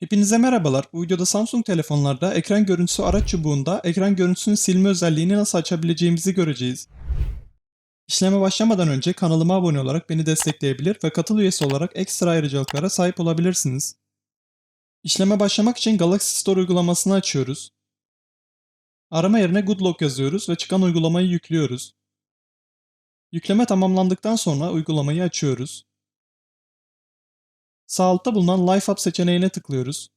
Hepinize merhabalar. Bu videoda Samsung telefonlarda ekran görüntüsü araç çubuğunda ekran görüntüsünü silme özelliğini nasıl açabileceğimizi göreceğiz. İşleme başlamadan önce kanalıma abone olarak beni destekleyebilir ve katıl üyesi olarak ekstra ayrıcalıklara sahip olabilirsiniz. İşleme başlamak için Galaxy Store uygulamasını açıyoruz. Arama yerine Good Lock yazıyoruz ve çıkan uygulamayı yüklüyoruz. Yükleme tamamlandıktan sonra uygulamayı açıyoruz. Sağ altta bulunan Life Up seçeneğine tıklıyoruz.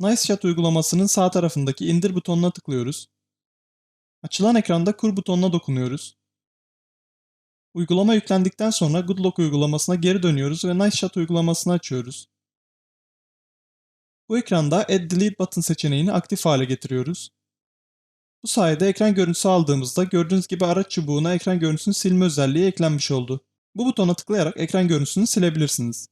Nice Shot uygulamasının sağ tarafındaki indir butonuna tıklıyoruz. Açılan ekranda kur butonuna dokunuyoruz. Uygulama yüklendikten sonra Good Lock uygulamasına geri dönüyoruz ve Nice Shot uygulamasını açıyoruz. Bu ekranda Add Delete Button seçeneğini aktif hale getiriyoruz. Bu sayede ekran görüntüsü aldığımızda gördüğünüz gibi araç çubuğuna ekran görüntüsünü silme özelliği eklenmiş oldu. Bu butona tıklayarak ekran görüntüsünü silebilirsiniz.